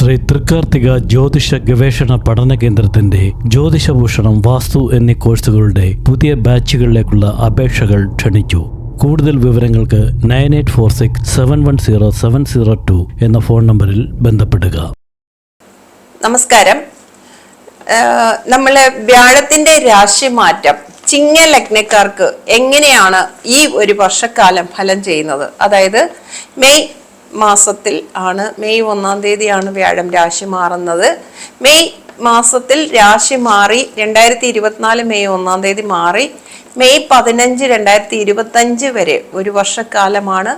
ശ്രീ തൃക്കാർത്തിക ജ്യോതിഷ ഗവേഷണ പഠന കേന്ദ്രത്തിന്റെ ജ്യോതിഷഭൂഷണം വാസ്തു എന്നീ കോഴ്സുകളുടെ പുതിയ ബാച്ചുകളിലേക്കുള്ള അപേക്ഷകൾ ക്ഷണിച്ചു. കൂടുതൽ വിവരങ്ങൾക്ക് nine eight four six seven one zero seven zero two എന്ന ഫോൺ നമ്പറിൽ ബന്ധപ്പെടുക. നമസ്കാരം. നമ്മൾ വ്യാഴത്തിന്റെ രാശി മാറ്റം ചിങ്ങ ലഗ്നക്കാർക്ക് എങ്ങനെയാണ് ഈ ഒരു വർഷക്കാലം ഫലം ചെയ്യുന്നത്? അതായത് മെയ് മാസത്തിൽ ആണ് മെയ് ഒന്നാം തീയതിയാണ് വ്യാഴം രാശി മാറുന്നത്. മെയ് മാസത്തിൽ രാശി മാറി രണ്ടായിരത്തി ഇരുപത്തിനാല് മെയ് ഒന്നാം തീയതി മാറി. മെയ് പതിനഞ്ച് രണ്ടായിരത്തി ഇരുപത്തഞ്ച് വരെ ഒരു വർഷക്കാലമാണ്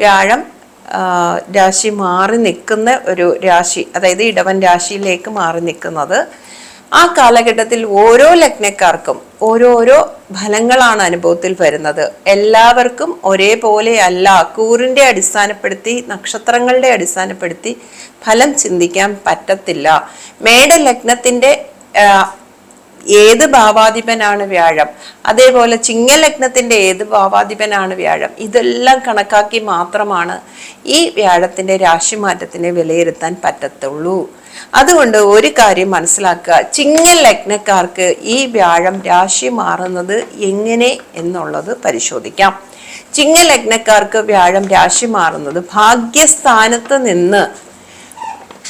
വ്യാഴം രാശി മാറി നിൽക്കുന്ന ഒരു രാശി അതായത് ഇടവൻ രാശിയിലേക്ക് മാറി നിൽക്കുന്നത്. ആ കാലഘട്ടത്തിൽ ഓരോ ലഗ്നക്കാർക്കും ഓരോരോ ഫലങ്ങളാണ് അനുഭവത്തിൽ വരുന്നത്. എല്ലാവർക്കും ഒരേപോലെ അല്ല. കൂറിന്റെ അടിസ്ഥാനപ്പെടുത്തി നക്ഷത്രങ്ങളുടെ അടിസ്ഥാനപ്പെടുത്തി ഫലം ചിന്തിക്കാൻ പറ്റത്തില്ല. മേട ലഗ്നത്തിന്റെ ആ, ഏത് ഭാവാധിപനാണ് വ്യാഴം? അതേപോലെ ചിങ്ങലഗ്നത്തിന്റെ ഏത് ഭാവാധിപനാണ് വ്യാഴം? ഇതെല്ലാം കണക്കാക്കി മാത്രമാണ് ഈ വ്യാഴത്തിന്റെ രാശിമാറ്റത്തിനെ വിലയിരുത്താൻ പറ്റത്തുള്ളൂ. അതുകൊണ്ട് ഒരു കാര്യം മനസ്സിലാക്കുക. ചിങ്ങലഗ്നക്കാർക്ക് ഈ വ്യാഴം രാശി മാറുന്നത് എങ്ങനെ എന്നുള്ളത് പരിശോധിക്കാം. ചിങ്ങ ലഗ്നക്കാർക്ക് വ്യാഴം രാശി മാറുന്നത് ഭാഗ്യസ്ഥാനത്ത് നിന്ന്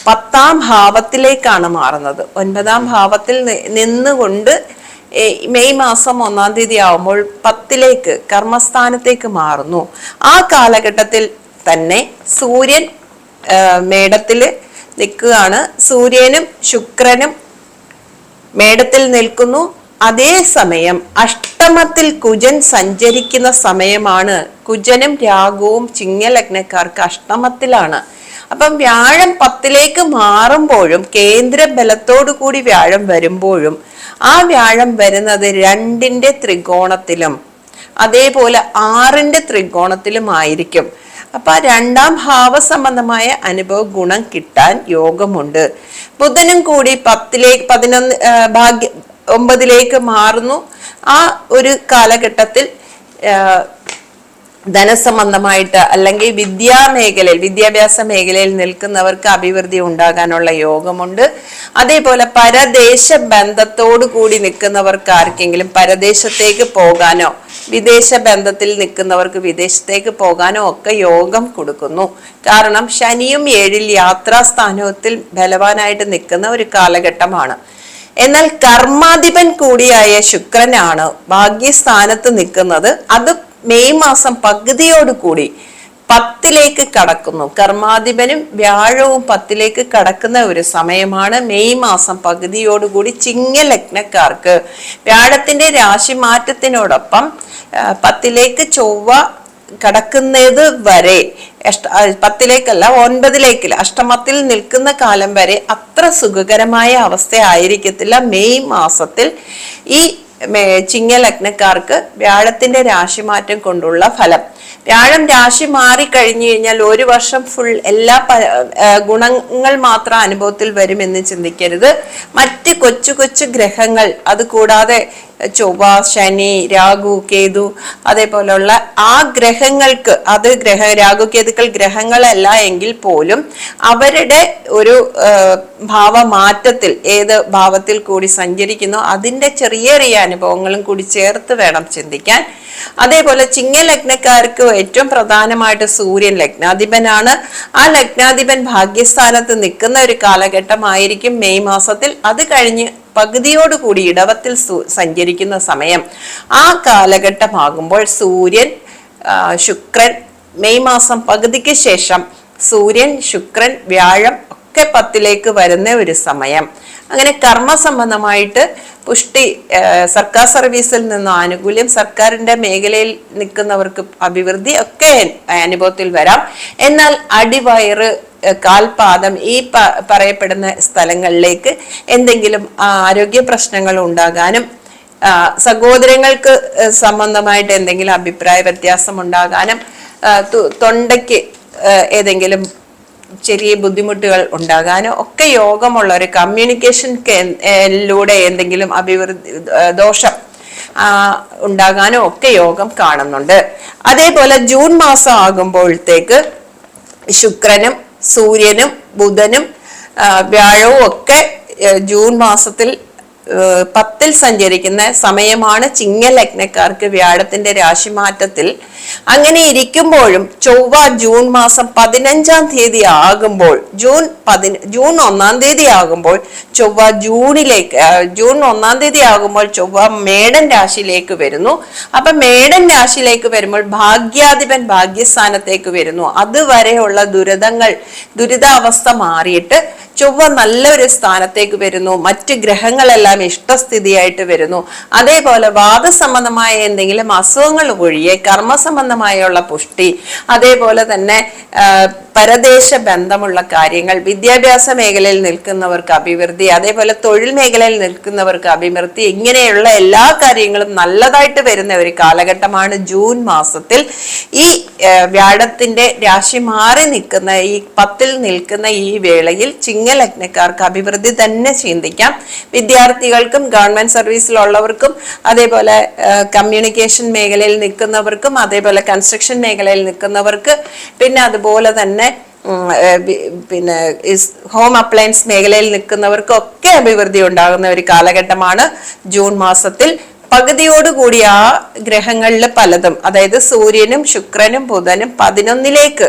പത്താം ഭാവത്തിലേക്കാണ് മാറുന്നത്. ഒൻപതാം ഭാവത്തിൽ നിന്നുകൊണ്ട് മെയ് മാസം ഒന്നാം തീയതി ആവുമ്പോൾ പത്തിലേക്ക് കർമ്മസ്ഥാനത്തേക്ക് മാറുന്നു. ആ കാലഘട്ടത്തിൽ തന്നെ സൂര്യൻ മേടത്തിൽ നിൽക്കുകയാണ്. സൂര്യനും ശുക്രനും മേടത്തിൽ നിൽക്കുന്നു. അതേ സമയം അഷ്ടമത്തിൽ കുജൻ സഞ്ചരിക്കുന്ന സമയമാണ്. കുജനും രാഗവും ചിങ്ങലഗ്നക്കാർക്ക് അഷ്ടമത്തിലാണ്. അപ്പം വ്യാഴം പത്തിലേക്ക് മാറുമ്പോഴും കേന്ദ്ര ബലത്തോടു കൂടി വ്യാഴം വരുമ്പോഴും ആ വ്യാഴം വരുന്നത് രണ്ടിന്റെ ത്രികോണത്തിലും അതേപോലെ ആറിന്റെ ത്രികോണത്തിലും ആയിരിക്കും അപ്പൊ ആ രണ്ടാം ഭാവസംബന്ധമായ അനുഭവ ഗുണം കിട്ടാൻ യോഗമുണ്ട്. ബുധനും കൂടി പത്തിലേക്ക് പതിനൊന്ന് ഭാഗ്യ ഒമ്പതിലേക്ക് മാറുന്നു. ആ ഒരു കാലഘട്ടത്തിൽ ധനസംബന്ധമായിട്ട് അല്ലെങ്കിൽ വിദ്യാമേഖലയിൽ വിദ്യാഭ്യാസ മേഖലയിൽ നിൽക്കുന്നവർക്ക് അഭിവൃദ്ധി ഉണ്ടാകാനുള്ള യോഗമുണ്ട്. അതേപോലെ പരദേശ ബന്ധത്തോടു കൂടി നിൽക്കുന്നവർക്ക് ആർക്കെങ്കിലും പരദേശത്തേക്ക് പോകാനോ വിദേശ ബന്ധത്തിൽ നിൽക്കുന്നവർക്ക് വിദേശത്തേക്ക് പോകാനോ ഒക്കെ യോഗം കൊടുക്കുന്നു. കാരണം ശനിയും ഏഴിൽ യാത്രാസ്ഥാനത്തിൽ ബലവാനായിട്ട് നിൽക്കുന്ന ഒരു കാലഘട്ടമാണ്. എന്നാൽ കർമാധിപൻ കൂടിയായ ശുക്രനാണ് ഭാഗ്യസ്ഥാനത്ത് നിൽക്കുന്നത്. അത് മെയ് മാസം പകുതിയോടുകൂടി പത്തിലേക്ക് കടക്കുന്നു. കർമാധിപനും വ്യാഴവും പത്തിലേക്ക് കടക്കുന്ന ഒരു സമയമാണ് മെയ് മാസം പകുതിയോടുകൂടി ചിങ്ങലഗ്നക്കാർക്ക് വ്യാഴത്തിന്റെ രാശി മാറ്റത്തിനോടൊപ്പം പത്തിലേക്ക് ചൊവ്വ കടക്കുന്നത് വരെ പത്തിലേക്കല്ല ഒൻപതിലേക്കില്ല അഷ്ടമത്തിൽ നിൽക്കുന്ന കാലം വരെ അത്ര സുഖകരമായ അവസ്ഥ ആയിരിക്കത്തില്ല മെയ് മാസത്തിൽ. ഈ മേ- ചിങ്ങലഗ്നക്കാർക്ക് വ്യാഴത്തിന്റെ രാശിമാറ്റം കൊണ്ടുള്ള ഫലം. വ്യാഴം രാശി മാറി കഴിഞ്ഞു കഴിഞ്ഞാൽ ഒരു വർഷം ഫുൾ എല്ലാ ഗുണങ്ങൾ മാത്രം അനുഭവത്തിൽ വരുമെന്ന് ചിന്തിക്കരുത്. മറ്റ് കൊച്ചു കൊച്ചു ഗ്രഹങ്ങൾ അത് കൂടാതെ ചൊവ്വ ശനി രാഹു കേതു അതേപോലെയുള്ള ആ ഗ്രഹങ്ങൾക്ക് അത് ഗ്രഹ രാഹു കേതുക്കൾ ഗ്രഹങ്ങളല്ല എങ്കിൽ പോലും അവരുടെ ഒരു ഭാവമാറ്റത്തിൽ ഏത് ഭാവത്തിൽ കൂടി സഞ്ചരിക്കുന്നു അതിന്റെ ചെറിയ ചെറിയ അനുഭവങ്ങളും കൂടി ചേർത്ത് വേണം ചിന്തിക്കാൻ. അതേപോലെ ചിങ്ങ ലഗ്നക്കാർക്ക് ഏറ്റവും പ്രധാനമായിട്ട് സൂര്യൻ ലഗ്നാധിപനാണ്. ആ ലഗ്നാധിപൻ ഭാഗ്യസ്ഥാനത്ത് നിൽക്കുന്ന ഒരു കാലഘട്ടമായിരിക്കും മെയ് മാസത്തിൽ. അത് കഴിഞ്ഞ് പകുതിയോടുകൂടി ഇടവത്തിൽ സഞ്ചരിക്കുന്ന സമയം. ആ കാലഘട്ടമാകുമ്പോൾ സൂര്യൻ ശുക്രൻ മെയ് മാസം പകുതിക്ക് ശേഷം സൂര്യൻ ശുക്രൻ വ്യാഴം ഒക്കെ പത്തിലേക്ക് വരുന്ന ഒരു സമയം. അങ്ങനെ കർമ്മ സംബന്ധമായിട്ട് പുഷ്ടി സർക്കാർ സർവീസിൽ നിന്ന് ആനുകൂല്യം സർക്കാരിന്റെ മേഖലയിൽ നിൽക്കുന്നവർക്ക് അഭിവൃദ്ധി ഒക്കെ അനുഭവത്തിൽ വരാം. എന്നാൽ അടിവയറ് കാൽപാദം ഈ പറയപ്പെടുന്ന സ്ഥലങ്ങളിലേക്ക് എന്തെങ്കിലും ആരോഗ്യ പ്രശ്നങ്ങൾ ഉണ്ടാകാനും സഹോദരങ്ങൾക്ക് സംബന്ധമായിട്ട് എന്തെങ്കിലും അഭിപ്രായ വ്യത്യാസം ഉണ്ടാകാനും തൊണ്ടയ്ക്ക് ഏതെങ്കിലും ചെറിയ ബുദ്ധിമുട്ടുകൾ ഉണ്ടാകാനും ഒക്കെ യോഗമുള്ള ഒരു കമ്മ്യൂണിക്കേഷൻ ലൂടെ എന്തെങ്കിലും അഭിവൃദ്ധി ദോഷം ഉണ്ടാകാനും ഒക്കെ യോഗം കാണുന്നുണ്ട്. അതേപോലെ ജൂൺ മാസം ആകുമ്പോഴത്തേക്ക് ശുക്രനും സൂര്യനും ബുധനും വ്യാഴവും ഒക്കെ ജൂൺ മാസത്തിൽ പത്തിൽ സഞ്ചരിക്കുന്ന സമയമാണ് ചിങ്ങലഗ്നക്കാർക്ക് വ്യാഴത്തിന്റെ രാശിമാറ്റത്തിൽ. അങ്ങനെ ഇരിക്കുമ്പോഴും ചൊവ്വ ജൂൺ മാസം പതിനഞ്ചാം തീയതി ആകുമ്പോൾ ജൂൺ പതി ജൂൺ ഒന്നാം തീയതി ആകുമ്പോൾ ചൊവ്വ ജൂണിലേക്ക് ജൂൺ ഒന്നാം തീയതി ആകുമ്പോൾ ചൊവ്വ മേടൻ രാശിയിലേക്ക് വരുന്നു. അപ്പൊ മേടൻ രാശിയിലേക്ക് വരുമ്പോൾ ഭാഗ്യാധിപൻ ഭാഗ്യസ്ഥാനത്തേക്ക് വരുന്നു. അതുവരെയുള്ള ദുരിതങ്ങൾ ദുരിതാവസ്ഥ മാറിയിട്ട് ചൊവ്വ നല്ലൊരു സ്ഥാനത്തേക്ക് വരുന്നു. മറ്റ് ഗ്രഹങ്ങളെല്ലാം ഇഷ്ടസ്ഥിതിയായിട്ട് വരുന്നു. അതേപോലെ വാദസംബന്ധമായ എന്തെങ്കിലും അസുഖങ്ങൾ ഒഴിയെ കർമ്മസംബന്ധമായുള്ള പുഷ്ടി അതേപോലെ തന്നെ പരദേശ ബന്ധമുള്ള കാര്യങ്ങൾ വിദ്യാഭ്യാസ മേഖലയിൽ നിൽക്കുന്നവർക്ക് അഭിവൃദ്ധി അതേപോലെ തൊഴിൽ മേഖലയിൽ നിൽക്കുന്നവർക്ക് അഭിവൃദ്ധി ഇങ്ങനെയുള്ള എല്ലാ കാര്യങ്ങളും നല്ലതായിട്ട് വരുന്ന ഒരു കാലഘട്ടമാണ് ജൂൺ മാസത്തിൽ. ഈ വ്യാഴത്തിന്റെ രാശി മാറി നിൽക്കുന്ന ഈ പത്തിൽ നിൽക്കുന്ന ഈ വേളയിൽ ചിങ്ങലഗ്നക്കാർക്ക് അഭിവൃദ്ധി തന്നെ ചിന്തിക്കാം. വിദ്യാർത്ഥികൾക്കും ഗവൺമെന്റ് സർവീസിലുള്ളവർക്കും അതേപോലെ കമ്മ്യൂണിക്കേഷൻ മേഖലയിൽ നിൽക്കുന്നവർക്കും അതേപോലെ കൺസ്ട്രക്ഷൻ മേഖലയിൽ നിൽക്കുന്നവർക്ക് പിന്നെ അതുപോലെ തന്നെ പിന്നെ ഹോം അപ്ലയൻസ് മേഖലയിൽ നിൽക്കുന്നവർക്കൊക്കെ അഭിവൃദ്ധി ഉണ്ടാകുന്ന ഒരു കാലഘട്ടമാണ് ജൂൺ മാസത്തിൽ. പകുതിയോടുകൂടി ആ ഗ്രഹങ്ങളിൽ പലതും. അതായത് സൂര്യനും ശുക്രനും ബുധനും പതിനൊന്നിലേക്ക്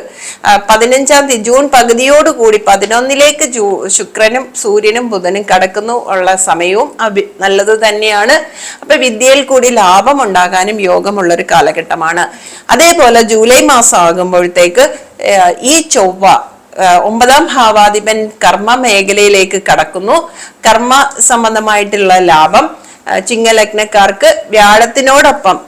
പതിനഞ്ചാം തീയതി ജൂൺ പകുതിയോടുകൂടി പതിനൊന്നിലേക്ക് ജൂ ശുക്രനും സൂര്യനും ബുധനും കടക്കുന്നു ഉള്ള സമയവും നല്ലത് തന്നെയാണ്. അപ്പൊ വിദ്യയിൽ കൂടി ലാഭം ഉണ്ടാകാനും യോഗമുള്ള ഒരു കാലഘട്ടമാണ്. അതേപോലെ ജൂലൈ മാസം ആകുമ്പോഴത്തേക്ക് ഈ ചൊവ്വ ഒമ്പതാം ഭാവാധിപൻ കർമ്മ മേഖലയിലേക്ക് കടക്കുന്നു. കർമ്മ സംബന്ധമായിട്ടുള്ള ലാഭം ചിങ്ങലഗ്നക്കാർക്ക് വ്യാഴത്തിനോടൊപ്പം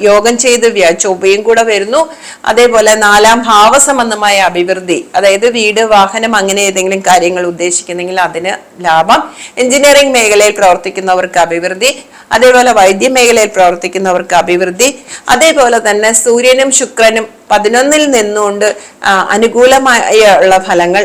യോഗം ചെയ്ത് വ്യ- ചൊവ്വയും കൂടെ വരുന്നു. അതേപോലെ നാലാം ഭാവസംബന്ധമായ അഭിവൃദ്ധി അതായത് വീട് വാഹനം അങ്ങനെ ഏതെങ്കിലും കാര്യങ്ങൾ ഉദ്ദേശിക്കുന്നെങ്കിൽ അതിന് ലാഭം. എഞ്ചിനീയറിംഗ് മേഖലയിൽ പ്രവർത്തിക്കുന്നവർക്ക് അഭിവൃദ്ധി അതേപോലെ വൈദ്യ മേഖലയിൽ പ്രവർത്തിക്കുന്നവർക്ക് അഭിവൃദ്ധി. അതേപോലെ തന്നെ സൂര്യനും ശുക്രനും പതിനൊന്നിൽ നിന്നുകൊണ്ട് അനുകൂലമായ ഉള്ള ഫലങ്ങൾ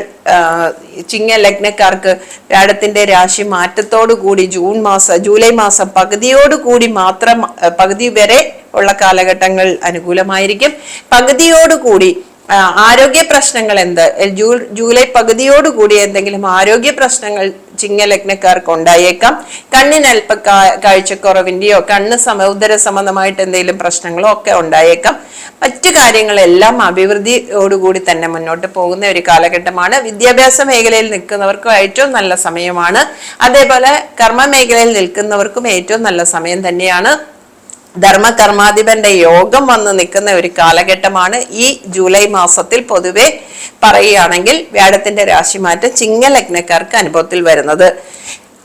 ചിങ്ങ ലഗ്നക്കാർക്ക് വ്യാഴത്തിന്റെ രാശി മാറ്റത്തോടു കൂടി ജൂൺ മാസം ജൂലൈ മാസം പകുതിയോടുകൂടി മാത്രം പകുതി വരെ ഉള്ള കാലഘട്ടങ്ങൾ അനുകൂലമായിരിക്കും. പകുതിയോടുകൂടി ആരോഗ്യ പ്രശ്നങ്ങൾ എന്ത്? ജൂ ജൂലൈ പകുതിയോടുകൂടി എന്തെങ്കിലും ആരോഗ്യ പ്രശ്നങ്ങൾ ചിങ്ങ ചിങ്ങലഗ്നക്കാർക്ക് ഉണ്ടായേക്കാം. കണ്ണിന് അല്പ കാഴ്ചക്കുറവിന്റെയോ കണ്ണ് സമ സംബന്ധമായിട്ട് എന്തെങ്കിലും പ്രശ്നങ്ങളോ ഒക്കെ ഉണ്ടായേക്കാം. മറ്റു കാര്യങ്ങളെല്ലാം അഭിവൃദ്ധിയോടുകൂടി തന്നെ മുന്നോട്ട് പോകുന്ന ഒരു കാലഘട്ടമാണ്. വിദ്യാഭ്യാസ മേഖലയിൽ നിൽക്കുന്നവർക്കും ഏറ്റവും നല്ല സമയമാണ്. അതേപോലെ കർമ്മ മേഖലയിൽ നിൽക്കുന്നവർക്കും ഏറ്റവും നല്ല സമയം തന്നെയാണ്. ധർമ്മകർമാധിപന്റെ യോഗം വന്ന് നിൽക്കുന്ന ഒരു കാലഘട്ടമാണ് ഈ ജൂലൈ മാസത്തിൽ പൊതുവെ പറയുകയാണെങ്കിൽ വ്യാഴത്തിന്റെ രാശിമാറ്റം ചിങ്ങലഗ്നക്കാർക്ക് അനുഭവത്തിൽ വരുന്നത്.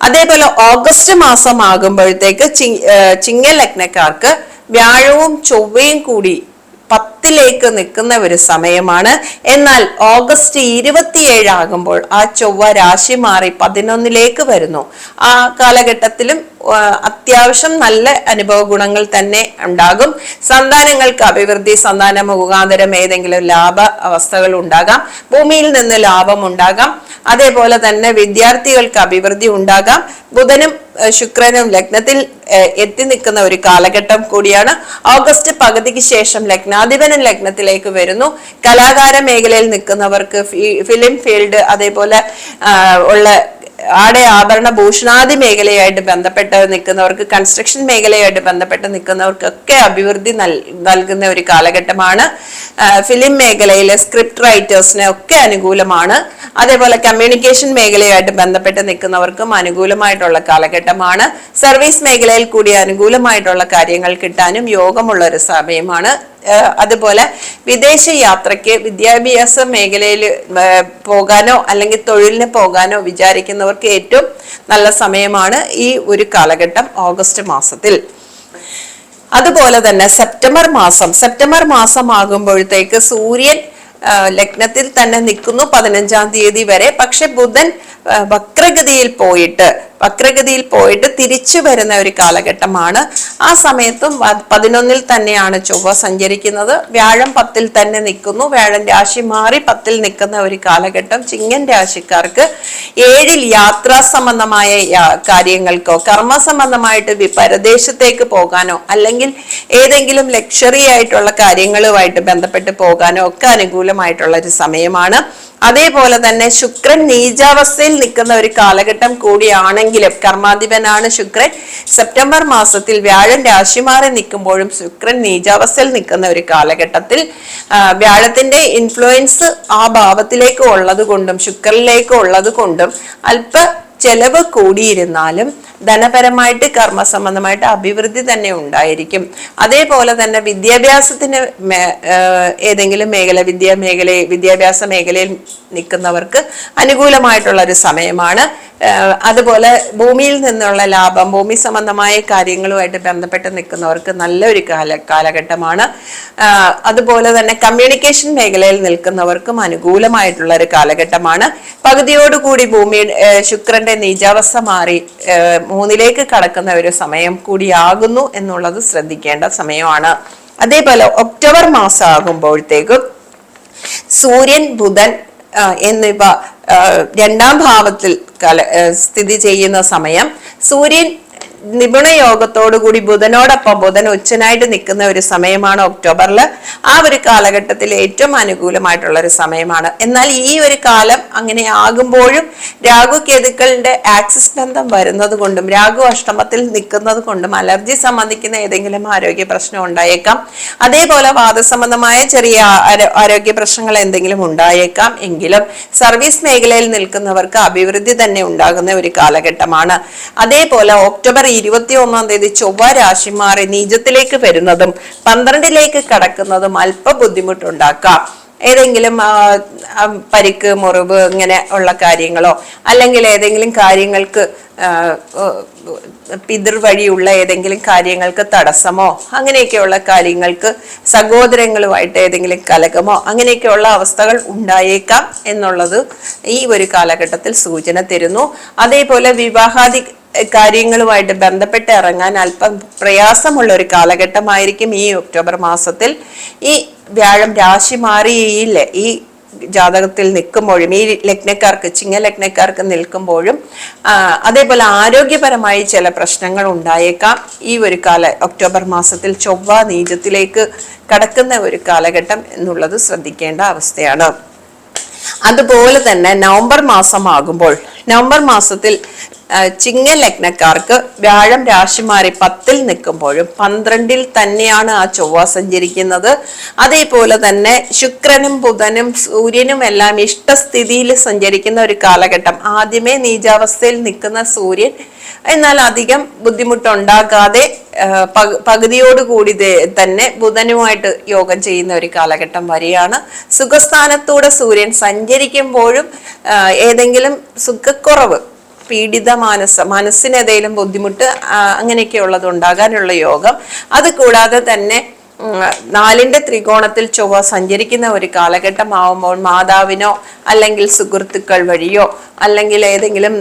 അതേപോലെ ഓഗസ്റ്റ് മാസം ആകുമ്പോഴത്തേക്ക് ചി- ലഗ്നക്കാർക്ക് ചിങ്ങലഗ്നക്കാർക്ക് വ്യാഴവും ചൊവ്വയും കൂടി പത്തിലേക്ക് നിൽക്കുന്ന ഒരു സമയമാണ്. എന്നാൽ ഓഗസ്റ്റ് ഇരുപത്തിയേഴ് ആകുമ്പോൾ ആ ചൊവ്വ രാശി മാറി പതിനൊന്നിലേക്ക് വരുന്നു. ആ കാലഘട്ടത്തിലും അത്യാവശ്യം നല്ല അനുഭവ ഗുണങ്ങൾ തന്നെ ഉണ്ടാകും. സന്താനങ്ങൾക്ക് അഭിവൃദ്ധി സന്താന മുഖാന്തരം ഏതെങ്കിലും ലാഭ അവസ്ഥകൾ ഉണ്ടാകാം. ഭൂമിയിൽ നിന്ന് ലാഭം ഉണ്ടാകാം. അതേപോലെ തന്നെ വിദ്യാർത്ഥികൾക്ക് അഭിവൃദ്ധി ഉണ്ടാകാം. ബുധനും ശുക്രനും ലഗ്നത്തിൽ എത്തി നിൽക്കുന്ന ഒരു കാലഘട്ടം കൂടിയാണ്. ഓഗസ്റ്റ് പകുതിക്ക് ശേഷം ലഗ്നാധിപനും ലഗ്നത്തിലേക്ക് വരുന്നു. കലാകാര മേഖലയിൽ നിൽക്കുന്നവർക്ക് ഫിലിം ഫീൽഡ് അതേപോലെ ഉള്ള ആടെ ആഭരണ ഭൂഷണാദി മേഖലയായിട്ട് ബന്ധപ്പെട്ട് നിൽക്കുന്നവർക്ക് കൺസ്ട്രക്ഷൻ മേഖലയായിട്ട് ബന്ധപ്പെട്ട് നിൽക്കുന്നവർക്കൊക്കെ അഭിവൃദ്ധി നൽ നൽകുന്ന ഒരു കാലഘട്ടമാണ്. ഫിലിം മേഖലയിലെ സ്ക്രിപ്റ്റ് റൈറ്റേഴ്സിന് ഒക്കെ അനുകൂലമാണ്. അതേപോലെ കമ്മ്യൂണിക്കേഷൻ മേഖലയായിട്ട് ബന്ധപ്പെട്ട് നിൽക്കുന്നവർക്കും അനുകൂലമായിട്ടുള്ള കാലഘട്ടമാണ്. സർവീസ് മേഖലയിൽ കൂടി അനുകൂലമായിട്ടുള്ള കാര്യങ്ങൾ കിട്ടാനും യോഗമുള്ള ഒരു സമയമാണ്. അതുപോലെ വിദേശ യാത്രയ്ക്ക് വിദ്യാഭ്യാസ മേഖലയിൽ പോകാനോ അല്ലെങ്കിൽ തൊഴിലിന് പോകാനോ വിചാരിക്കുന്നവർക്ക് ഏറ്റവും നല്ല സമയമാണ് ഈ ഒരു കാലഘട്ടം ഓഗസ്റ്റ് മാസത്തിൽ. അതുപോലെ തന്നെ സെപ്റ്റംബർ മാസം. സെപ്റ്റംബർ മാസം ആകുമ്പോഴത്തേക്ക് സൂര്യൻ ലഗ്നത്തിൽ തന്നെ നിൽക്കുന്നു പതിനഞ്ചാം തീയതി വരെ. പക്ഷെ ബുധൻ വക്രഗതിയിൽ പോയിട്ട് വക്രഗതിയിൽ പോയിട്ട് തിരിച്ചു വരുന്ന ഒരു കാലഘട്ടമാണ്. ആ സമയത്തും പതിനൊന്നിൽ തന്നെയാണ് ചൊവ്വ സഞ്ചരിക്കുന്നത്. വ്യാഴം പത്തിൽ തന്നെ നിൽക്കുന്നു. വ്യാഴം രാശി മാറി പത്തിൽ നിൽക്കുന്ന ഒരു കാലഘട്ടം ചിങ്ങൻ രാശിക്കാർക്ക് ഏഴിൽ യാത്രാ സംബന്ധമായ കാര്യങ്ങൾക്കോ കർമ്മ സംബന്ധമായിട്ട് പരദേശത്തേക്ക് പോകാനോ അല്ലെങ്കിൽ ഏതെങ്കിലും ലക്ഷറി ആയിട്ടുള്ള കാര്യങ്ങളുമായിട്ട് ബന്ധപ്പെട്ട് പോകാനോ ഒക്കെ അനുകൂലമായിട്ടുള്ള ഒരു സമയമാണ്. അതേപോലെ തന്നെ ശുക്രൻ നീചാവസ്ഥയിൽ നിൽക്കുന്ന ഒരു കാലഘട്ടം കൂടിയാണെങ്കിലും കർമാധിപനാണ് ശുക്രൻ. സെപ്റ്റംബർ മാസത്തിൽ വ്യാഴൻ രാശി മാറി നിൽക്കുമ്പോഴും ശുക്രൻ നീചാവസ്ഥയിൽ നിൽക്കുന്ന ഒരു കാലഘട്ടത്തിൽ വ്യാഴത്തിന്റെ ഇൻഫ്ലുവൻസ് ആ ഭാവത്തിലേക്ക് ഉള്ളത് കൊണ്ടും ശുക്രനിലേക്ക് ഉള്ളത് കൊണ്ടും അല്പ ചെലവ് കൂടിയിരുന്നാലും ധനപരമായിട്ട് കർമ്മസംബന്ധമായിട്ട് അഭിവൃദ്ധി തന്നെ ഉണ്ടായിരിക്കും. അതേപോലെ തന്നെ വിദ്യാഭ്യാസത്തിന് ഏതെങ്കിലും മേഖല വിദ്യാ മേഖല വിദ്യാഭ്യാസ മേഖലയിൽ നിൽക്കുന്നവർക്ക് അനുകൂലമായിട്ടുള്ള ഒരു സമയമാണ് അതുപോലെ ഭൂമിയിൽ നിന്നുള്ള ലാഭം ഭൂമി സംബന്ധമായ കാര്യങ്ങളുമായിട്ട് ബന്ധപ്പെട്ട് നിൽക്കുന്നവർക്ക് നല്ലൊരു കാല കാലഘട്ടമാണ്. അതുപോലെ തന്നെ കമ്മ്യൂണിക്കേഷൻ മേഖലയിൽ നിൽക്കുന്നവർക്കും അനുകൂലമായിട്ടുള്ള ഒരു കാലഘട്ടമാണ്. പകുതിയോടുകൂടി ഭൂമി ശുക്രന്റെ നീചാവസ്ഥ മാറി മൂന്നിലേക്ക് കടക്കുന്ന ഒരു സമയം കൂടിയാകുന്നു എന്നുള്ളത് ശ്രദ്ധിക്കേണ്ട സമയമാണ്. അതേപോലെ ഒക്ടോബർ മാസം ആകുമ്പോഴത്തേക്കും സൂര്യൻ ബുധൻ എന്നിവ രണ്ടാം ഭാവത്തിൽ സ്ഥിതി ചെയ്യുന്ന സമയം സൂര്യൻ നിപുണ യോഗത്തോടുകൂടി ബുധനോടൊപ്പം ബുധൻ ഉച്ചനായിട്ട് നിൽക്കുന്ന ഒരു സമയമാണ് ഒക്ടോബറിൽ ആ ഒരു കാലഘട്ടത്തിൽ ഏറ്റവും അനുകൂലമായിട്ടുള്ള ഒരു സമയമാണ്. എന്നാൽ ഈ ഒരു കാലം അങ്ങനെ ആകുമ്പോഴും രാഹു കേതുക്കളുടെ ആക്സിസ് ബന്ധം വരുന്നത് കൊണ്ടും രാഹു അഷ്ടമത്തിൽ നിൽക്കുന്നത് കൊണ്ടും അലർജി സംബന്ധിക്കുന്ന ഏതെങ്കിലും ആരോഗ്യ പ്രശ്നം ഉണ്ടായേക്കാം. അതേപോലെ വാദസംബന്ധമായ ചെറിയ ആരോഗ്യ പ്രശ്നങ്ങൾ എന്തെങ്കിലും ഉണ്ടായേക്കാം. എങ്കിലും സർവീസ് മേഖലയിൽ നിൽക്കുന്നവർക്ക് അഭിവൃദ്ധി തന്നെ ഉണ്ടാകുന്ന ഒരു കാലഘട്ടമാണ്. അതേപോലെ ഒക്ടോബർ ഇരുപത്തി ഒന്നാം തീയതി ചൊവ്വ രാശി മാറി നീചത്തിലേക്ക് വരുന്നതും പന്ത്രണ്ടിലേക്ക് കടക്കുന്നതും അല്പ ബുദ്ധിമുട്ടുണ്ടാക്കാം. ഏതെങ്കിലും പരിക്ക് മുറിവ് ഇങ്ങനെ ഉള്ള കാര്യങ്ങളോ അല്ലെങ്കിൽ ഏതെങ്കിലും കാര്യങ്ങൾക്ക് പിതൃ വഴിയുള്ള ഏതെങ്കിലും കാര്യങ്ങൾക്ക് തടസ്സമോ അങ്ങനെയൊക്കെയുള്ള കാര്യങ്ങൾക്ക് സഹോദരങ്ങളുമായിട്ട് ഏതെങ്കിലും കലകമോ അങ്ങനെയൊക്കെയുള്ള അവസ്ഥകൾ ഉണ്ടായേക്കാം എന്നുള്ളത് ഈ ഒരു കാലഘട്ടത്തിൽ സൂചന തരുന്നു. അതേപോലെ വിവാഹാദി കാര്യങ്ങളുമായിട്ട് ബന്ധപ്പെട്ട് ഇറങ്ങാൻ അല്പം പ്രയാസമുള്ള ഒരു കാലഘട്ടമായിരിക്കും ഈ ഒക്ടോബർ മാസത്തിൽ. ഈ വ്യാഴം രാശി മാറിയില്ലേ? ഈ ജാതകത്തിൽ നിൽക്കുമ്പോഴും ഈ ലഗ്നക്കാർക്ക് ചിങ്ങ ലഗ്നക്കാർക്ക് നിൽക്കുമ്പോഴും അതേപോലെ ആരോഗ്യപരമായി ചില പ്രശ്നങ്ങൾ ഉണ്ടായേക്കാം. ഈ ഒരു കാല ഒക്ടോബർ മാസത്തിൽ ചൊവ്വ നീചത്തിലേക്ക് കടക്കുന്ന ഒരു കാലഘട്ടം എന്നുള്ളത് ശ്രദ്ധിക്കേണ്ട അവസ്ഥയാണ്. അതുപോലെ തന്നെ നവംബർ മാസമാകുമ്പോൾ നവംബർ മാസത്തിൽ ചിങ്ങ ലഗ്നക്കാർക്ക് വ്യാഴം രാശി മാറി പത്തിൽ നിൽക്കുമ്പോഴും പന്ത്രണ്ടിൽ തന്നെയാണ് ആ ചൊവ്വ സഞ്ചരിക്കുന്നത്. അതേപോലെ തന്നെ ശുക്രനും ബുധനും സൂര്യനും എല്ലാം ഇഷ്ടസ്ഥിതിയിൽ സഞ്ചരിക്കുന്ന ഒരു കാലഘട്ടം. ആദ്യമേ നീചാവസ്ഥയിൽ നിൽക്കുന്ന സൂര്യൻ എന്നാൽ അധികം ബുദ്ധിമുട്ടുണ്ടാകാതെ പകുതിയോടുകൂടി കൂടി തന്നെ ബുധനുമായിട്ട് യോഗം ചെയ്യുന്ന ഒരു കാലഘട്ടം വരികയാണ് സുഖസ്ഥാനത്തൂടെ സൂര്യൻ സഞ്ചരിക്കുമ്പോഴും ഏതെങ്കിലും സുഖക്കുറവ് പീഡിത മാനസ മനസ്സിന് ബുദ്ധിമുട്ട് അങ്ങനെയൊക്കെ ഉള്ളത് ഉണ്ടാകാനുള്ള യോഗം. അത് കൂടാതെ തന്നെ നാലിന്റെ ത്രികോണത്തിൽ ചൊവ്വ സഞ്ചരിക്കുന്ന ഒരു കാലഘട്ടമാവുമ്പോൾ മാതാവിനോ അല്ലെങ്കിൽ സുഹൃത്തുക്കൾ വഴിയോ അല്ലെങ്കിൽ ഏതെങ്കിലും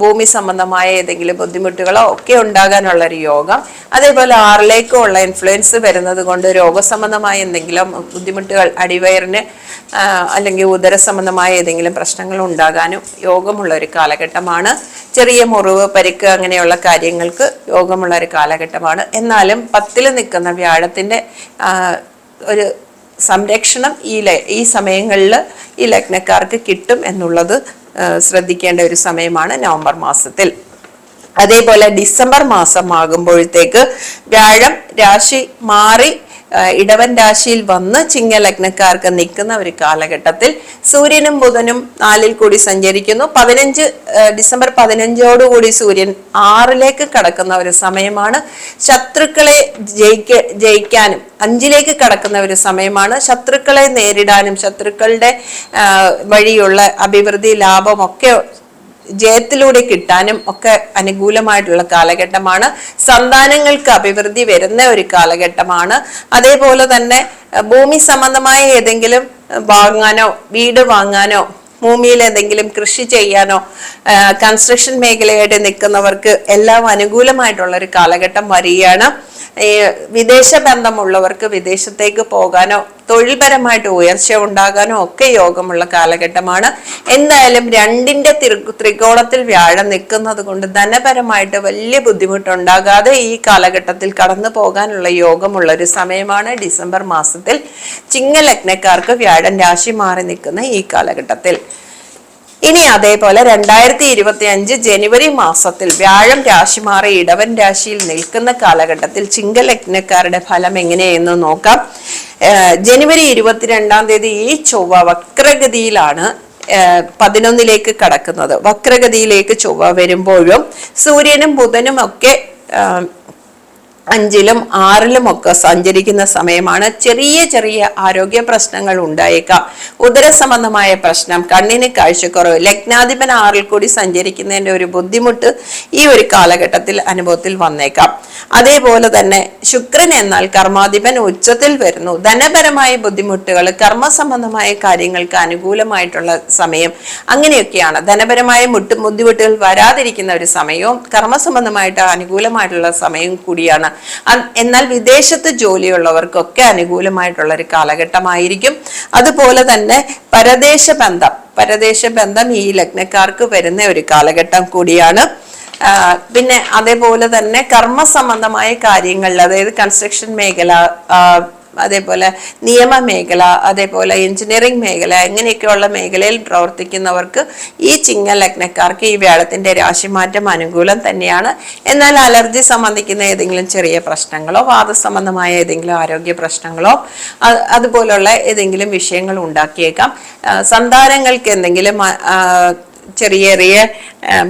ഭൂമി സംബന്ധമായ ഏതെങ്കിലും ബുദ്ധിമുട്ടുകളോ ഒക്കെ ഉണ്ടാകാനുള്ള ഒരു യോഗം. അതേപോലെ ആറിലേക്കും ഉള്ള ഇൻഫ്ലുവൻസ് വരുന്നത് കൊണ്ട് രോഗസംബന്ധമായ എന്തെങ്കിലും ബുദ്ധിമുട്ടുകൾ അടിവയറിന് അല്ലെങ്കിൽ ഉദര സംബന്ധമായ ഏതെങ്കിലും പ്രശ്നങ്ങൾ ഉണ്ടാകാനും യോഗമുള്ള ഒരു കാലഘട്ടമാണ്. ചെറിയ മുറിവ് പരിക്ക് അങ്ങനെയുള്ള കാര്യങ്ങൾക്ക് യോഗമുള്ള ഒരു കാലഘട്ടമാണ്. എന്നാലും പത്തിൽ നിൽക്കുന്ന വ്യാഴത്തിന്റെ ആ, ഒരു സംരക്ഷണം ഈ ഈ സമയങ്ങളിൽ ഈ ലഗ്നക്കാർക്ക് കിട്ടും എന്നുള്ളത് ശ്രദ്ധിക്കേണ്ട ഒരു സമയമാണ് നവംബർ മാസത്തിൽ. അതേപോലെ ഡിസംബർ മാസമാകുമ്പോഴത്തേക്ക് വ്യാഴം രാശി മാറി ഇടവൻ രാശിയിൽ വന്ന് ചിങ്ങ ലഗ്നക്കാർക്ക് നിൽക്കുന്ന ഒരു കാലഘട്ടത്തിൽ സൂര്യനും ബുധനും നാലിൽ കൂടി സഞ്ചരിക്കുന്നു. പതിനഞ്ച് ഡിസംബർ പതിനഞ്ചോടുകൂടി സൂര്യൻ ആറിലേക്ക് കടക്കുന്ന ഒരു സമയമാണ്. ശത്രുക്കളെ ജയിക്ക ജയിക്കാനും അഞ്ചിലേക്ക് കടക്കുന്ന ഒരു സമയമാണ്. ശത്രുക്കളെ നേരിടാനും ശത്രുക്കളുടെ വഴിയുള്ള അഭിവൃദ്ധി ലാഭമൊക്കെ ജയത്തിലൂടെ കിട്ടാനും ഒക്കെ അനുകൂലമായിട്ടുള്ള കാലഘട്ടമാണ്. സന്താനങ്ങൾക്ക് അഭിവൃദ്ധി വരുന്ന ഒരു കാലഘട്ടമാണ്. അതേപോലെ തന്നെ ഭൂമി സംബന്ധമായ ഏതെങ്കിലും വാങ്ങാനോ വീട് വാങ്ങാനോ ഭൂമിയിൽ എന്തെങ്കിലും കൃഷി ചെയ്യാനോ കൺസ്ട്രക്ഷൻ മേഖലയായിട്ട് നിൽക്കുന്നവർക്ക് എല്ലാം അനുകൂലമായിട്ടുള്ള ഒരു കാലഘട്ടം വരികയാണ്. വിദേശ ബന്ധമുള്ളവർക്ക് വിദേശത്തേക്ക് പോകാനോ തൊഴിൽപരമായിട്ട് ഉയർച്ച ഉണ്ടാകാനോ ഒക്കെ യോഗമുള്ള കാലഘട്ടമാണ്. എന്തായാലും രണ്ടിന്റെ ത്രി- ത്രികോണത്തിൽ വ്യാഴം നിൽക്കുന്നത് കൊണ്ട് ധനപരമായിട്ട് വലിയ ബുദ്ധിമുട്ടുണ്ടാകാതെ ഈ കാലഘട്ടത്തിൽ കടന്നു പോകാനുള്ള യോഗമുള്ള ഒരു സമയമാണ് ഡിസംബർ മാസത്തിൽ. ചിങ്ങലഗ്നക്കാർക്ക് വ്യാഴം രാശി മാറി നിൽക്കുന്ന ഈ കാലഘട്ടത്തിൽ. ഇനി അതേപോലെ രണ്ടായിരത്തി ഇരുപത്തി അഞ്ച് ജനുവരി മാസത്തിൽ വ്യാഴം രാശി മാറി ഇടവൻ രാശിയിൽ നിൽക്കുന്ന കാലഘട്ടത്തിൽ ചിങ്കലഗ്നക്കാരുടെ ഫലം എങ്ങനെയെന്ന് നോക്കാം. ജനുവരി ഇരുപത്തിരണ്ടാം തീയതി ഈ ചൊവ്വ വക്രഗതിയിലാണ് പതിനൊന്നിലേക്ക് കടക്കുന്നത്. വക്രഗതിയിലേക്ക് ചൊവ്വ വരുമ്പോഴും സൂര്യനും ബുധനും ഒക്കെ അഞ്ചിലും ആറിലും ഒക്കെ സഞ്ചരിക്കുന്ന സമയമാണ് ചെറിയ ചെറിയ ആരോഗ്യ പ്രശ്നങ്ങൾ ഉണ്ടായേക്കാം. ഉദര സംബന്ധമായ പ്രശ്നം കണ്ണിന് കാഴ്ചക്കുറവ് ലഗ്നാധിപൻ ആറിൽ കൂടി സഞ്ചരിക്കുന്നതിന്റെ ഒരു ബുദ്ധിമുട്ട് ഈ ഒരു കാലഘട്ടത്തിൽ അനുഭവത്തിൽ വന്നേക്കാം. അതേപോലെ തന്നെ ശുക്രൻ എന്നാൽ കർമാധിപൻ ഉച്ചത്തിൽ വരുന്നു. ധനപരമായ ബുദ്ധിമുട്ടുകൾ കർമ്മസംബന്ധമായ കാര്യങ്ങൾക്ക് അനുകൂലമായിട്ടുള്ള സമയം അങ്ങനെയൊക്കെയാണ്. ധനപരമായ മുട്ട് ബുദ്ധിമുട്ടുകൾ വരാതിരിക്കുന്ന ഒരു സമയവും കർമ്മസംബന്ധമായിട്ട് അനുകൂലമായിട്ടുള്ള സമയവും കൂടിയാണ്. എന്നാൽ വിദേശത്ത് ജോലിയുള്ളവർക്കൊക്കെ അനുകൂലമായിട്ടുള്ള ഒരു കാലഘട്ടമായിരിക്കും. അതുപോലെ തന്നെ പരദേശ ബന്ധം പരദേശ ബന്ധം ഈ ലഗ്നക്കാർക്ക് വരുന്ന ഒരു കാലഘട്ടം കൂടിയാണ്. പിന്നെ അതേപോലെ തന്നെ കർമ്മ സംബന്ധമായ കാര്യങ്ങളിൽ അതായത് കൺസ്ട്രക്ഷൻ മേഖല അതേപോലെ നിയമ മേഖല അതേപോലെ എഞ്ചിനീയറിംഗ് മേഖല ഇങ്ങനെയൊക്കെയുള്ള മേഖലയിൽ പ്രവർത്തിക്കുന്നവർക്ക് ഈ ചിങ്ങ ലഗ്നക്കാർക്ക് ഈ വ്യാഴത്തിന്റെ രാശിമാറ്റം അനുകൂലം തന്നെയാണ്. എന്നാൽ അലർജി സംബന്ധിക്കുന്ന ഏതെങ്കിലും ചെറിയ പ്രശ്നങ്ങളോ വാദസംബന്ധമായ ഏതെങ്കിലും ആരോഗ്യ പ്രശ്നങ്ങളോ അതുപോലുള്ള ഏതെങ്കിലും വിഷയങ്ങൾ ഉണ്ടാക്കിയേക്കാം. സന്താനങ്ങൾക്ക് എന്തെങ്കിലും ചെറിയ ചെറിയ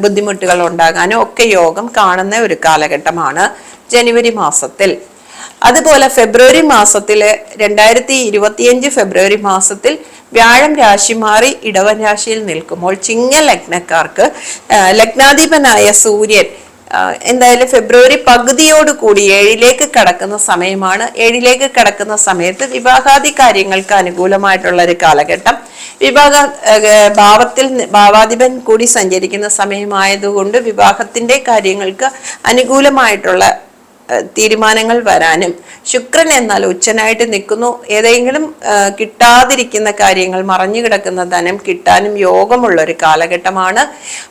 ബുദ്ധിമുട്ടുകൾ ഉണ്ടാകാനും ഒക്കെ യോഗം കാണുന്ന ഒരു കാലഘട്ടമാണ് ജനുവരി മാസത്തിൽ. അതുപോലെ ഫെബ്രുവരി മാസത്തിൽ രണ്ടായിരത്തി ഇരുപത്തിയഞ്ച് ഫെബ്രുവരി മാസത്തിൽ വ്യാഴം രാശി മാറി ഇടവൻ രാശിയിൽ നിൽക്കുമ്പോൾ ചിങ്ങ ലഗ്നക്കാർക്ക് ലഗ്നാധിപനായ സൂര്യൻ എന്തായാലും ഫെബ്രുവരി പകുതിയോട് കൂടി ഏഴിലേക്ക് കടക്കുന്ന സമയമാണ്. ഏഴിലേക്ക് കടക്കുന്ന സമയത്ത് വിവാഹാദി കാര്യങ്ങൾക്ക് അനുകൂലമായിട്ടുള്ള ഒരു കാലഘട്ടം. വിവാഹ ഭാവത്തിൽ ഭാവാധിപൻ കൂടി സഞ്ചരിക്കുന്ന സമയമായതുകൊണ്ട് വിവാഹത്തിന്റെ കാര്യങ്ങൾക്ക് അനുകൂലമായിട്ടുള്ള തീരുമാനങ്ങൾ വരാനും. ശുക്രൻ എന്നാൽ ഉച്ചനായിട്ട് നിൽക്കുന്നു. ഏതെങ്കിലും കിട്ടാതിരിക്കുന്ന കാര്യങ്ങൾ മറഞ്ഞു കിടക്കുന്ന ധനം കിട്ടാനും യോഗമുള്ള ഒരു കാലഘട്ടമാണ്.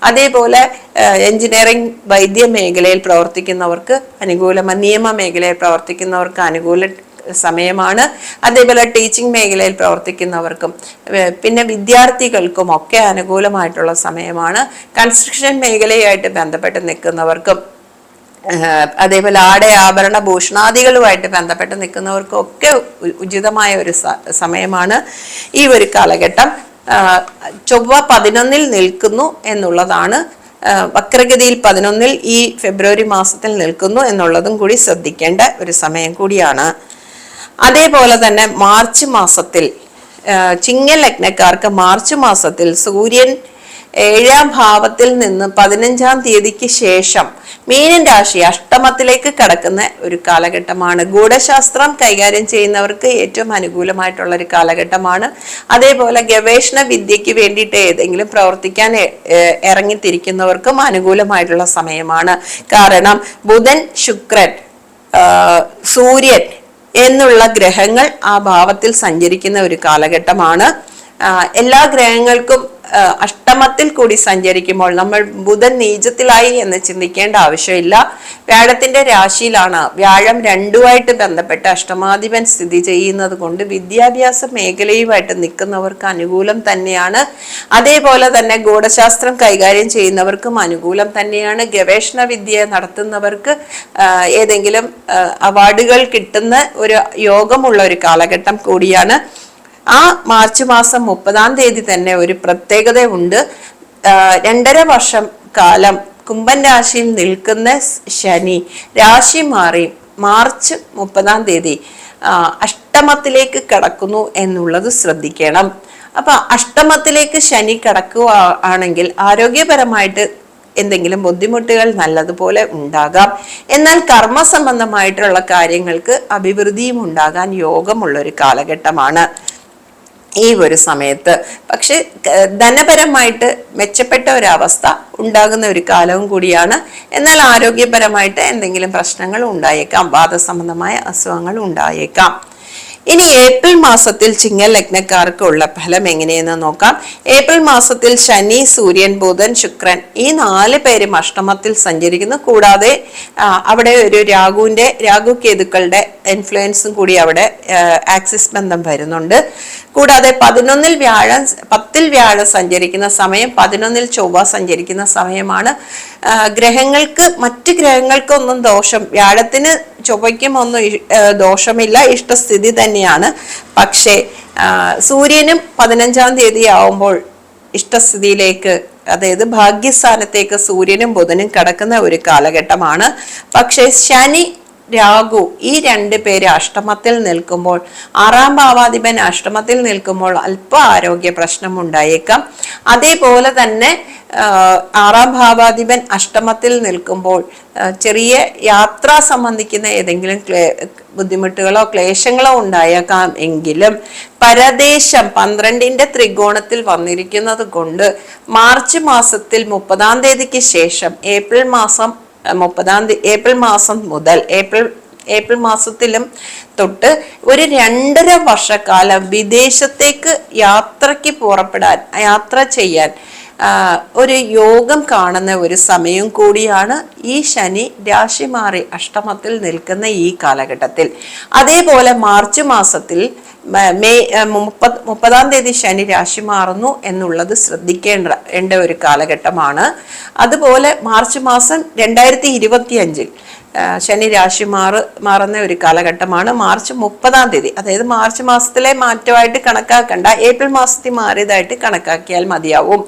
അതേപോലെ എഞ്ചിനീയറിംഗ് വൈദ്യ മേഖലയിൽ പ്രവർത്തിക്കുന്നവർക്ക് അനുകൂല നിയമ മേഖലയിൽ പ്രവർത്തിക്കുന്നവർക്ക് അനുകൂല സമയമാണ്. അതേപോലെ ടീച്ചിങ് മേഖലയിൽ പ്രവർത്തിക്കുന്നവർക്കും പിന്നെ വിദ്യാർത്ഥികൾക്കും ഒക്കെ അനുകൂലമായിട്ടുള്ള സമയമാണ്. കൺസ്ട്രക്ഷൻ മേഖലയായിട്ട് ബന്ധപ്പെട്ട് നിൽക്കുന്നവർക്കും. അതേപോലെ ആടെ ആഭരണ ഭൂഷണാദികളുമായിട്ട് ബന്ധപ്പെട്ട് നിൽക്കുന്നവർക്കൊക്കെ ഉചിതമായ ഒരു സമയമാണ് ഈ ഒരു കാലഘട്ടം. ചൊവ്വ പതിനൊന്നിൽ നിൽക്കുന്നു എന്നുള്ളതാണ്. വക്രഗതിയിൽ പതിനൊന്നിൽ ഈ ഫെബ്രുവരി മാസത്തിൽ നിൽക്കുന്നു എന്നുള്ളതും കൂടി ശ്രദ്ധിക്കേണ്ട ഒരു സമയം കൂടിയാണ്. അതേപോലെ തന്നെ മാർച്ച് മാസത്തിൽ ചിങ്ങ ലഗ്നക്കാർക്ക് മാർച്ച് മാസത്തിൽ സൂര്യൻ ഏഴാം ഭാവത്തിൽ നിന്ന് പതിനഞ്ചാം തീയതിക്ക് ശേഷം മീനൻ രാശി അഷ്ടമത്തിലേക്ക് കടക്കുന്ന ഒരു കാലഘട്ടമാണ്. ഗൂഢശാസ്ത്രം കൈകാര്യം ചെയ്യുന്നവർക്ക് ഏറ്റവും അനുകൂലമായിട്ടുള്ള ഒരു കാലഘട്ടമാണ്. അതേപോലെ ഗവേഷണ വിദ്യയ്ക്ക് വേണ്ടിയിട്ട് ഏതെങ്കിലും പ്രവർത്തിക്കാൻ ഇറങ്ങിത്തിരിക്കുന്നവർക്കും അനുകൂലമായിട്ടുള്ള സമയമാണ്. കാരണം ബുധൻ ശുക്രൻ സൂര്യൻ എന്നുള്ള ഗ്രഹങ്ങൾ ആ ഭാവത്തിൽ സഞ്ചരിക്കുന്ന ഒരു കാലഘട്ടമാണ്. എല്ലാ ഗ്രഹങ്ങൾക്കും അഷ്ടമത്തിൽ കൂടി സഞ്ചരിക്കുമ്പോൾ നമ്മൾ ബുധൻ നീചത്തിലായി എന്ന് ചിന്തിക്കേണ്ട ആവശ്യമില്ല. വ്യാഴത്തിന്റെ രാശിയിലാണ് വ്യാഴം രണ്ടുമായിട്ട് ബന്ധപ്പെട്ട് അഷ്ടമാധിപൻ സ്ഥിതി ചെയ്യുന്നത് കൊണ്ട് വിദ്യാഭ്യാസ മേഖലയുമായിട്ട് നിൽക്കുന്നവർക്ക് അനുകൂലം തന്നെയാണ്. അതേപോലെ തന്നെ ഗൂഢശാസ്ത്രം കൈകാര്യം ചെയ്യുന്നവർക്കും അനുകൂലം തന്നെയാണ്. ഗവേഷണ വിദ്യ നടത്തുന്നവർക്ക് ഏതെങ്കിലും അവാർഡുകൾ കിട്ടുന്ന ഒരു യോഗമുള്ള ഒരു കാലഘട്ടം കൂടിയാണ്. ആ മാർച്ച് മാസം മുപ്പതാം തീയതി തന്നെ ഒരു പ്രത്യേകതയുണ്ട്. രണ്ടര വർഷം കാലം കുംഭൻ രാശിയിൽ നിൽക്കുന്ന ശനി രാശി മാറി മാർച്ച് മുപ്പതാം തീയതി അഷ്ടമത്തിലേക്ക് കടക്കുന്നു എന്നുള്ളത് ശ്രദ്ധിക്കണം. അപ്പൊ അഷ്ടമത്തിലേക്ക് ശനി കടക്കുക ആണെങ്കിൽ ആരോഗ്യപരമായിട്ട് എന്തെങ്കിലും ബുദ്ധിമുട്ടുകൾ നല്ലതുപോലെ ഉണ്ടാകാം. എന്നാൽ കർമ്മ സംബന്ധമായിട്ടുള്ള കാര്യങ്ങൾക്ക് അഭിവൃദ്ധിയും ഉണ്ടാകാൻ യോഗമുള്ള ഒരു കാലഘട്ടമാണ്. ഈ ഒരു സമയത്ത്. പക്ഷെ ധനപരമായിട്ട് മെച്ചപ്പെട്ട ഒരവസ്ഥ ഉണ്ടാകുന്ന ഒരു കാലവും കൂടിയാണ്. എന്നാൽ ആരോഗ്യപരമായിട്ട് എന്തെങ്കിലും പ്രശ്നങ്ങൾ ഉണ്ടായേക്കാം. വാദസംബന്ധമായ അസുഖങ്ങൾ ഉണ്ടായേക്കാം. ഇനി ഏപ്രിൽ മാസത്തിൽ ചിങ്ങൽ ലഗ്നക്കാർക്കുള്ള ഫലം എങ്ങനെയെന്ന് നോക്കാം. ഏപ്രിൽ മാസത്തിൽ ശനി സൂര്യൻ ബുധൻ ശുക്രൻ ഈ നാല് പേരും അഷ്ടമത്തിൽ സഞ്ചരിക്കുന്നു. കൂടാതെ അവിടെ ഒരു രാഹുവിന്റെ രാഹു കേതുക്കളുടെ ഇൻഫ്ലുവൻസും കൂടി അവിടെ ആക്സിസ് ബന്ധം വരുന്നുണ്ട്. കൂടാതെ പതിനൊന്നിൽ വ്യാഴം പത്തിൽ വ്യാഴം സഞ്ചരിക്കുന്ന സമയം പതിനൊന്നിൽ ചൊവ്വ സഞ്ചരിക്കുന്ന സമയമാണ്. ഗ്രഹങ്ങൾക്ക് മറ്റ് ഗ്രഹങ്ങൾക്കൊന്നും ദോഷം വ്യാഴത്തിന് ചൊവ്വയ്ക്കും ഒന്നും ദോഷമില്ല. ഇഷ്ടസ്ഥിതി തന്നെയാണ്. പക്ഷേ സൂര്യനും പതിനഞ്ചാം തീയതി ആവുമ്പോൾ ഇഷ്ടസ്ഥിതിയിലേക്ക് അതായത് ഭാഗ്യസ്ഥാനത്തേക്ക് സൂര്യനും ബുധനും കടക്കുന്ന ഒരു കാലഘട്ടമാണ്. പക്ഷേ ശനി രാഹു ഈ രണ്ട് പേര് അഷ്ടമത്തിൽ നിൽക്കുമ്പോൾ ആറാം ഭാവാധിപൻ അഷ്ടമത്തിൽ നിൽക്കുമ്പോൾ അല്പ ആരോഗ്യ പ്രശ്നം ഉണ്ടായേക്കാം അതേപോലെ തന്നെ ആറാം ഭാവാധിപൻ അഷ്ടമത്തിൽ നിൽക്കുമ്പോൾ ചെറിയ യാത്ര സംബന്ധിക്കുന്ന ഏതെങ്കിലും ക്ലേ ബുദ്ധിമുട്ടുകളോ ക്ലേശങ്ങളോ ഉണ്ടായേക്കാം എങ്കിലും പരദേശം പന്ത്രണ്ടിന്റെ ത്രികോണത്തിൽ വന്നിരിക്കുന്നത് കൊണ്ട് മാർച്ച് മാസത്തിൽ മുപ്പതാം തീയതിക്ക് ശേഷം ഏപ്രിൽ മാസം മുപ്പതാം തീയതി ഏപ്രിൽ മാസം മുതൽ ഏപ്രിൽ ഏപ്രിൽ മാസത്തിലും തൊട്ട് ഒരു രണ്ടര വർഷക്കാലം വിദേശത്തേക്ക് യാത്രയ്ക്ക് പുറപ്പെടാൻ യാത്ര ചെയ്യാൻ ഒരു യോഗം കാണുന്ന ഒരു സമയം കൂടിയാണ് ഈ ശനി രാശി മാറി അഷ്ടമത്തിൽ നിൽക്കുന്ന ഈ കാലഘട്ടത്തിൽ. അതേപോലെ മാർച്ച് മാസത്തിൽ മെയ് മുപ്പത് മുപ്പതാം തീയതി ശനി രാശി മാറുന്നു എന്നുള്ളത് ശ്രദ്ധിക്കേണ്ട ഒരു കാലഘട്ടമാണ്. അതുപോലെ മാർച്ച് മാസം രണ്ടായിരത്തി ഇരുപത്തി അഞ്ചിൽ ശനി രാശി മാറ് മാറുന്ന ഒരു കാലഘട്ടമാണ്. മാർച്ച് മുപ്പതാം തീയതി. അതായത് മാർച്ച് മാസത്തിലെ മാറ്റമായിട്ട് കണക്കാക്കണ്ട. ഏപ്രിൽ മാസത്തിൽ മാറിയതായിട്ട് കണക്കാക്കിയാൽ മതിയാവും.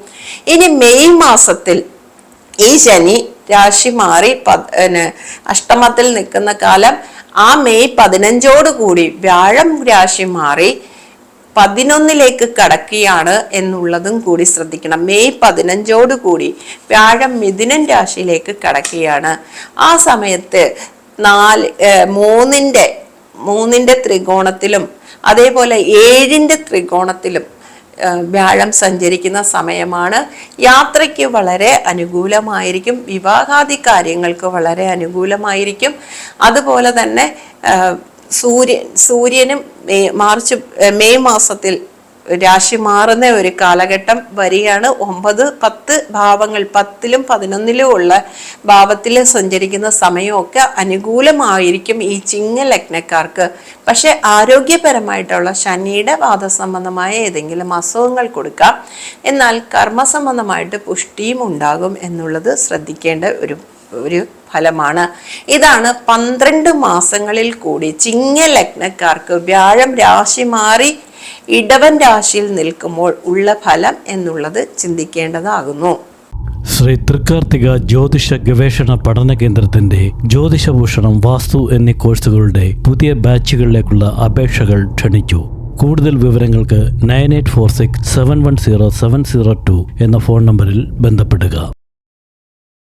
ഇനി മെയ് മാസത്തിൽ ഈ ശനി രാശി മാറി പിന്നെ അഷ്ടമത്തിൽ നിൽക്കുന്ന കാലം ആ മെയ് പതിനഞ്ചോട് കൂടി വ്യാഴം രാശി മാറി പതിനൊന്നിലേക്ക് കടക്കുകയാണ് എന്നുള്ളതും കൂടി ശ്രദ്ധിക്കണം. മെയ് പതിനഞ്ചോടുകൂടി വ്യാഴം മിഥുനൻ രാശിയിലേക്ക് കടക്കുകയാണ്. ആ സമയത്ത് നാല് മൂന്നിന്റെ മൂന്നിന്റെ ത്രികോണത്തിലും അതേപോലെ ഏഴിന്റെ ത്രികോണത്തിലും വ്യാഴം സഞ്ചരിക്കുന്ന സമയമാണ്. യാത്രയ്ക്ക് വളരെ അനുകൂലമായിരിക്കും. വിവാഹാദി കാര്യങ്ങൾക്ക് വളരെ അനുകൂലമായിരിക്കും. അതുപോലെ തന്നെ സൂര്യൻ സൂര്യനും മാർച്ച് മെയ് മാസത്തിൽ രാശി മാറുന്ന ഒരു കാലഘട്ടം വരികയാണ്. ഒമ്പത് പത്ത് ഭാവങ്ങൾ പത്തിലും പതിനൊന്നിലും ഉള്ള ഭാവത്തിൽ സഞ്ചരിക്കുന്ന സമയമൊക്കെ അനുകൂലമായിരിക്കും ഈ ചിങ്ങ ലഗ്നക്കാർക്ക്. പക്ഷെ ആരോഗ്യപരമായിട്ടുള്ള ശനിയുടെ വാദസംബന്ധമായ ഏതെങ്കിലും അസുഖങ്ങൾ കൊടുക്കാം. എന്നാൽ കർമ്മസംബന്ധമായിട്ട് പുഷ്ടിയും ഉണ്ടാകും എന്നുള്ളത് ശ്രദ്ധിക്കേണ്ട ഒരു ഒരു ഫലമാണ്. ഇതാണ് പന്ത്രണ്ട് മാസങ്ങളിൽ കൂടി ചിങ്ങ ലഗ്നക്കാർക്ക് വ്യാഴം രാശി മാറി ഇടവൻ രാശിയിൽ നിൽക്കുമ്പോൾ ഉള്ള ഫലം എന്നുള്ളത് ചിന്തിക്കേണ്ടതാകുന്നു. ശ്രീ തൃക്കാർത്തിക ജ്യോതിഷ ഗവേഷണ പഠന കേന്ദ്രത്തിന്റെ ജ്യോതിഷഭൂഷണം വാസ്തു എന്നീ കോഴ്സുകളുടെ പുതിയ ബാച്ചുകളിലേക്കുള്ള അപേക്ഷകൾ ക്ഷണിച്ചു. കൂടുതൽ വിവരങ്ങൾക്ക് nine eight four six seven one zero seven zero two എന്ന ഫോൺ നമ്പറിൽ ബന്ധപ്പെടുക.